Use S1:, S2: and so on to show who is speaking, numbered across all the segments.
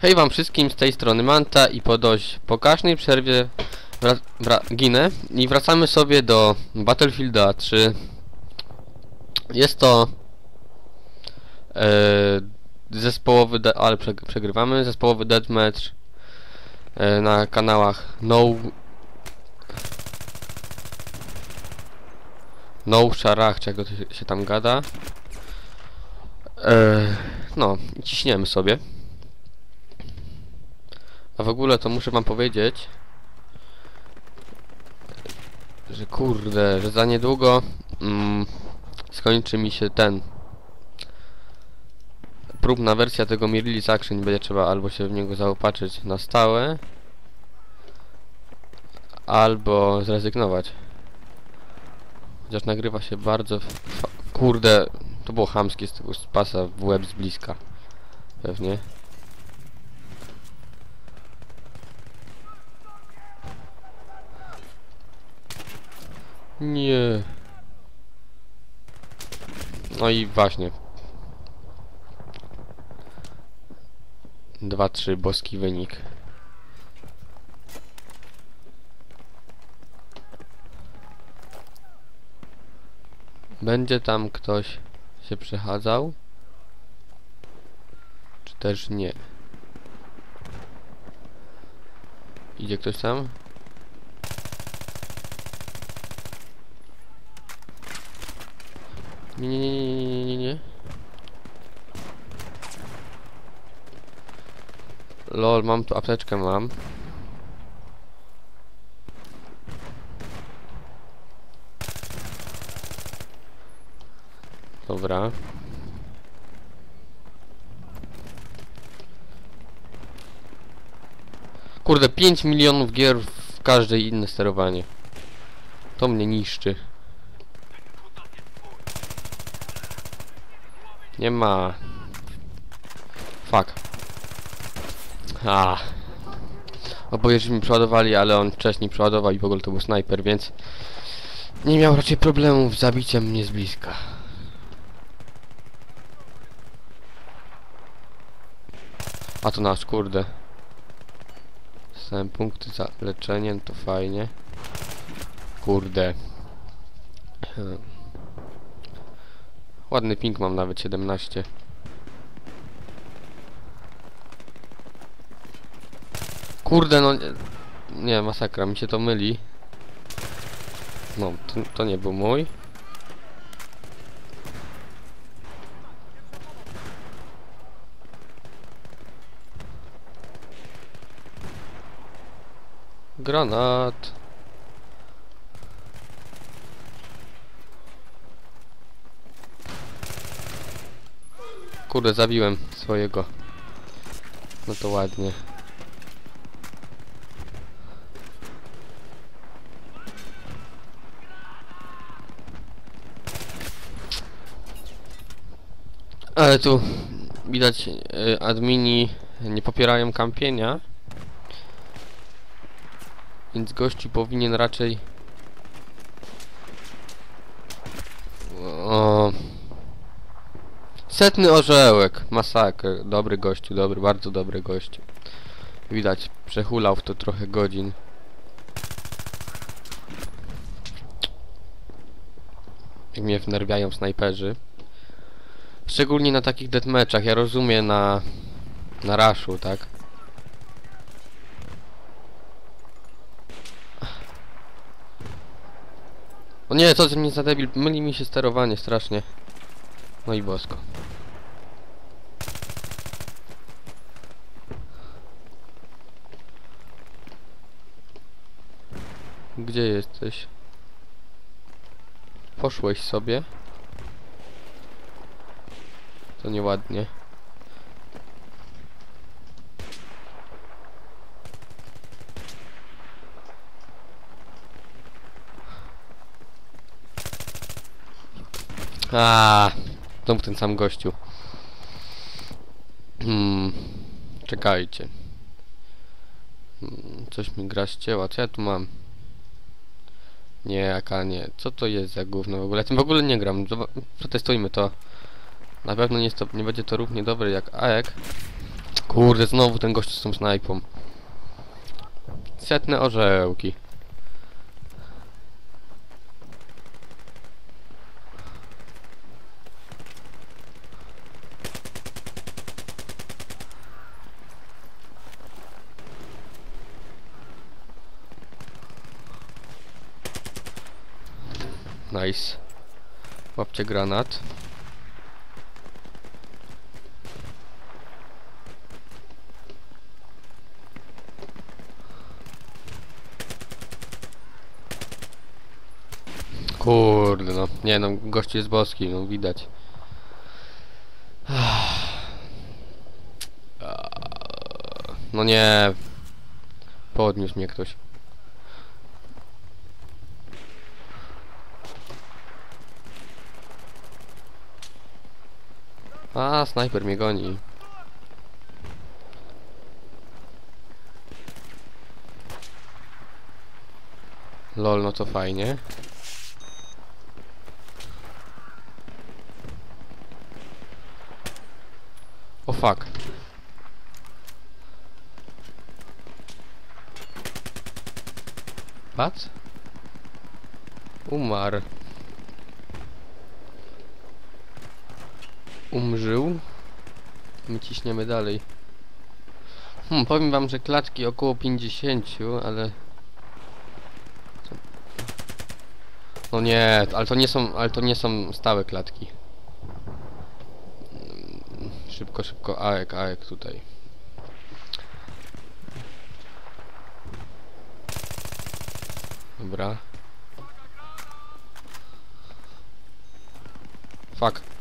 S1: Hej wam wszystkim, z tej strony Manta i po dość pokaźnej przerwie ginę i wracamy sobie do Battlefielda 3 Jest to e, zespołowy, ale przeg- przegrywamy, zespołowy deathmatch e, na kanałach No No Szarach, czego to się, tam gada. E, No, ciśniemy sobie a w ogóle to muszę wam powiedzieć, że kurde, że za niedługo mm, skończy mi się ten próbna wersja tego Mirrorless Action będzie trzeba albo się w niego zaopatrzyć na stałe albo zrezygnować. Chociaż nagrywa się bardzo kurde, to było chamskie z tego pasa w łeb z bliska. Pewnie. Nie. No i właśnie. Dwa, trzy, boski wynik. Będzie tam ktoś się przechadzał? Czy też nie? Idzie ktoś tam? Nie, nie, nie, nie, nie, nie, nie. Lol, mam tu apteczkę, mam. Dobra. Kurde, 5 milionów gier w każde inne sterowanie. To mnie niszczy. Nie ma. Fuck. A. Oboje mi przeładowali, ale on wcześniej przeładował i w ogóle to był snajper, więc nie miał raczej problemów z zabiciem mnie z bliska. A to nasz, kurde. Dostałem punkty za leczenie, to fajnie. Kurde. Hmm. Ładny ping mam nawet 17. Kurde no nie, masakra, mi się to myli. No, to, to nie był mój. Granat. Kurde, zabiłem swojego. No to ładnie. Ale tu widać y, admini nie popierają kampienia. Więc gości powinien raczej o, Setny orzełek, masakr, dobry gościu, dobry, bardzo dobry gościu. Widać, przehulał w to trochę godzin. Jak mnie wnerwiają snajperzy. Szczególnie na takich deathmatchach, ja rozumiem na... na raszu, tak? O nie, co ze mnie za debil, myli mi się sterowanie strasznie. No i bosko. Gdzie jesteś? Poszłeś sobie? To nieładnie. A, znowu ten sam gościu. Hmm, czekajcie. Hmm, coś mi gra ścięła. Co ja tu mam? Nie, jaka nie. Co to jest za gówno w ogóle? Ja tym w ogóle nie gram. Przetestujmy to. Na pewno nie, to, nie będzie to równie dobre jak AEK. Kurde, znowu ten gość z tą snajpą. Setne orzełki. Nice. Łapcie granat. Kurde no, nie no, gość jest boski, no widać. No nie. Podniósł mnie ktoś. A, snajper mnie goni. Lol, no to fajnie. O fuck. What? Umarł. Umrzył. My ciśniemy dalej. Hmm, powiem wam, że klatki około 50, ale... No nie, ale to nie są, ale to nie są stałe klatki. Mm, Szybko, szybko, aek, aek tutaj. Dobra. Fuck.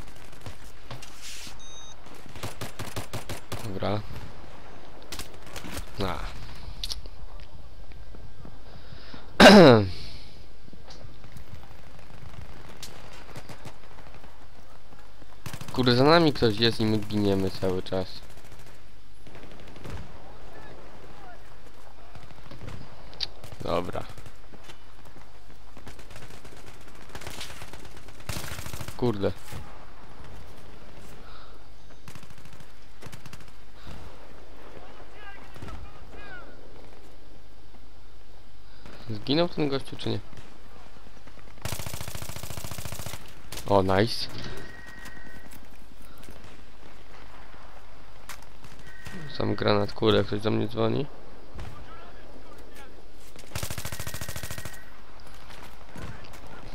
S1: Dobra. A. Kurde, za nami ktoś jest i my giniemy cały czas. Dobra. Kurde. Zginął ten gościu czy nie? O, nice. Sam granat kule, ktoś do mnie dzwoni.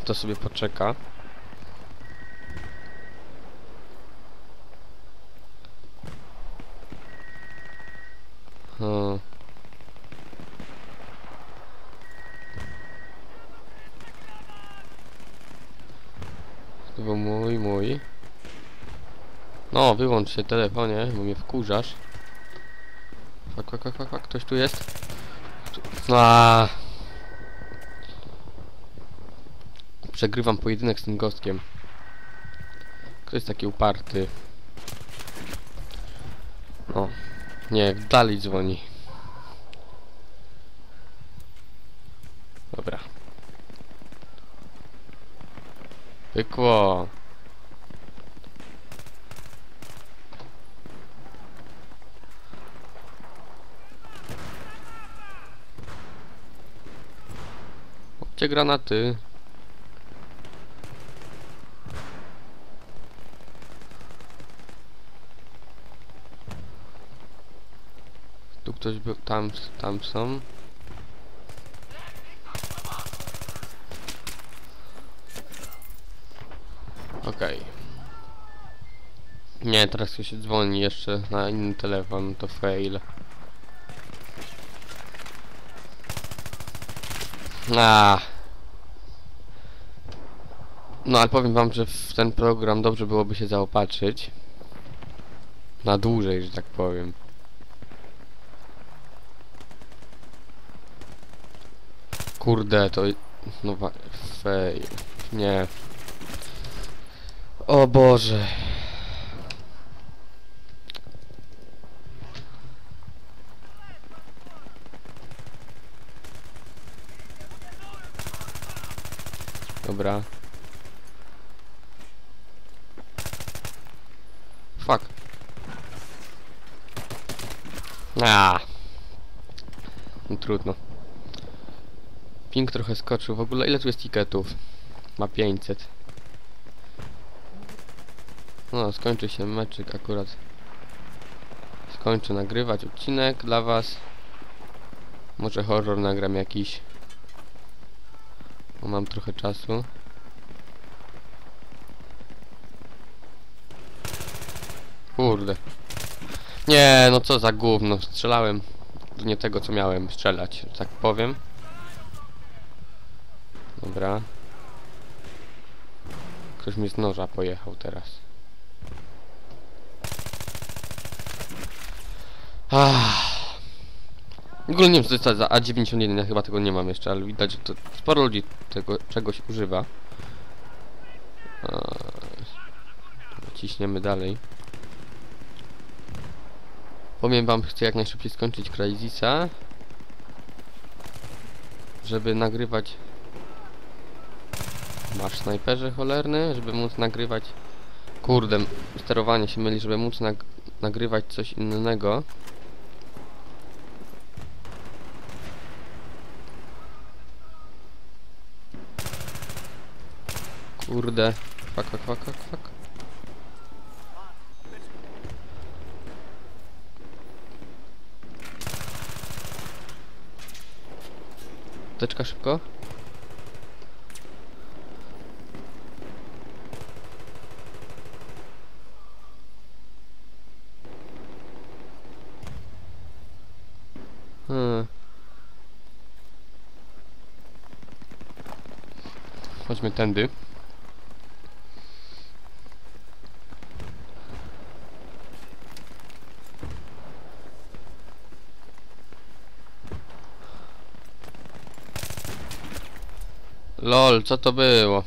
S1: To sobie poczeka. Hmm. To był mój, mój. No, wyłącz się telefonie, bo mnie wkurzasz. Fak, fak, fak, fak, ktoś tu jest? Tu... Aaaa. Przegrywam pojedynek z tym gostkiem. Ktoś jest taki uparty. O. Nie, dalej dzwoni. Dobra. Pykło. Gdzie granaty? Tu ktoś był, tam, tam są. Okej. Nie, teraz się dzwoni jeszcze na inny telefon, to fail. A. No ale powiem wam, że w ten program dobrze byłoby się zaopatrzyć. Na dłużej, że tak powiem. Kurde, to... No fail. Nie. O Boże. Dobra. Fuck. A. No, trudno. Ping trochę skoczył. W ogóle ile tu jest tiketów? Ma 500. No, skończy się meczyk akurat. Skończę nagrywać odcinek dla was. Może horror nagram jakiś. Bo mam trochę czasu. Kurde. Nie, no co za gówno. Strzelałem nie tego, co miałem strzelać, tak powiem. Dobra. Ktoś mi z noża pojechał teraz. Ah. W ogóle nie wiem, co to jest za A91, ja chyba tego nie mam jeszcze, ale widać, że to sporo ludzi tego czegoś używa. Eee, Ciśniemy dalej. Powiem wam, chcę jak najszybciej skończyć Crysisa. Żeby nagrywać... Masz snajperze cholerny, żeby móc nagrywać... Kurde, sterowanie się myli, żeby móc nag nagrywać coś innego. Kurde. Fuck, fuck, fuck, fuck, fuck. Teczka szybko. Hmm. Chodźmy tędy. LOL, co to było?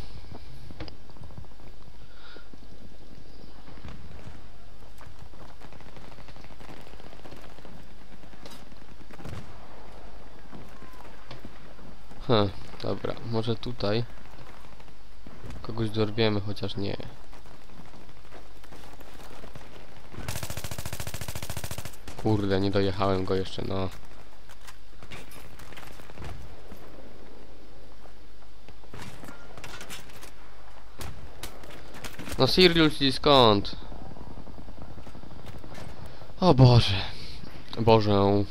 S1: Hm, dobra, może tutaj kogoś dorwiemy, chociaż nie. Kurde, nie dojechałem go jeszcze, no. No Sirius i skąd? O Boże. Boże.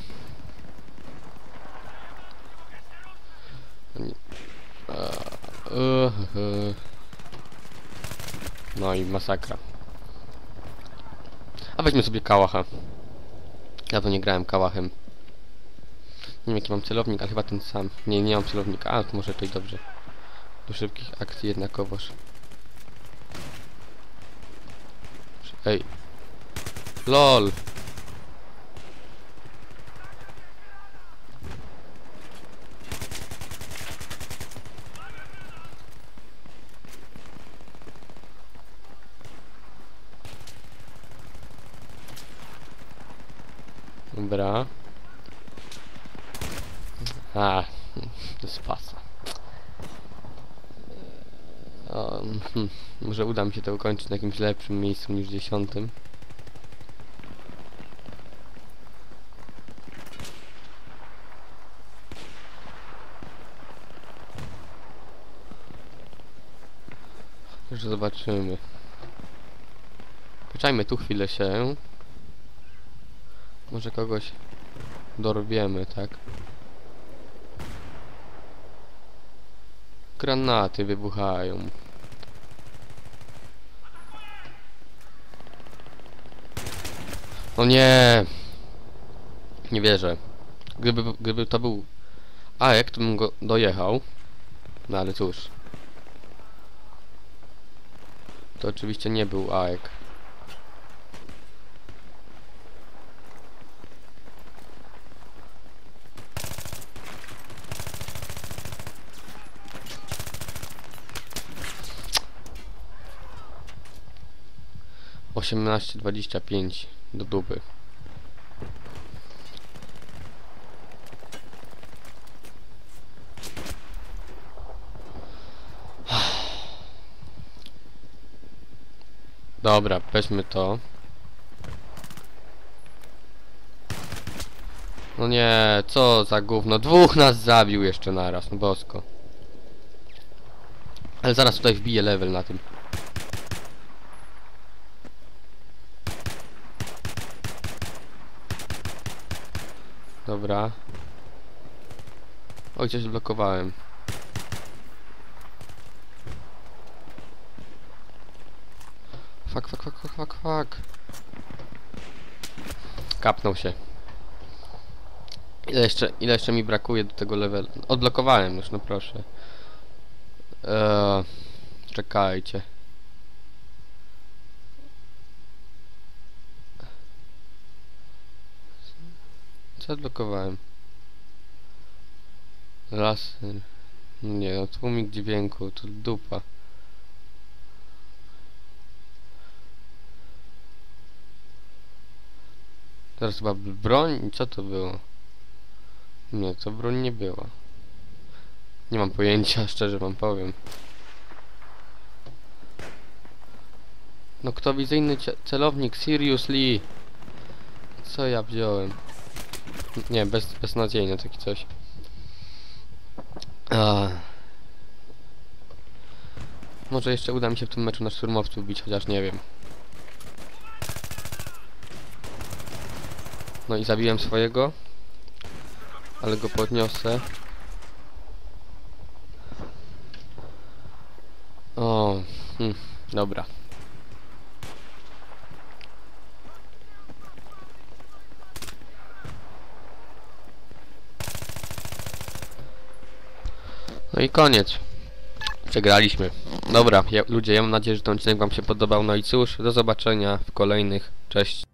S1: No i masakra. A weźmy sobie kałacha. Ja to nie grałem kałachem. Nie wiem jaki mam celownik, ale chyba ten sam. Nie, nie mam celownika. A, to może to i dobrze. Do szybkich akcji jednakowoż. Ej. LOL. Dobra. A, to jest hmm, może uda mi się to ukończyć na jakimś lepszym miejscu niż dziesiątym. Już zobaczymy. Poczekajmy tu chwilę się. Może kogoś dorwiemy, tak? Granaty wybuchają. O nie! Nie wierzę. Gdyby, gdyby to był Aek, to bym go dojechał. No ale cóż. To oczywiście nie był Aek. Osiemnaście dwadzieścia pięć do dupy. Dobra, weźmy to. No nie, co za gówno. Dwóch nas zabił jeszcze naraz, no bosko. Ale zaraz tutaj wbiję level na tym. Dobra. Oj, coś blokowałem. Fuck, fuck, fuck, fuck, fuck. Kapnął się. Ile jeszcze, ile jeszcze mi brakuje do tego levelu? Odblokowałem już, no proszę. Eee, czekajcie. Co odblokowałem? Laser. Nie no, tłumik dźwięku, to dupa. Teraz chyba broń? Co to było? Nie, to broń nie była. Nie mam pojęcia, szczerze wam powiem. No kto wizyjny celownik, seriously? Co ja wziąłem? Nie, bez, beznadziejne takie coś. A. Może jeszcze uda mi się w tym meczu na szturmowców bić, chociaż nie wiem. No i zabiłem swojego. Ale go podniosę. O, hm, dobra. No i koniec. Przegraliśmy. Dobra, ja, ludzie, ja mam nadzieję, że ten odcinek wam się podobał. No i cóż, do zobaczenia w kolejnych. Cześć.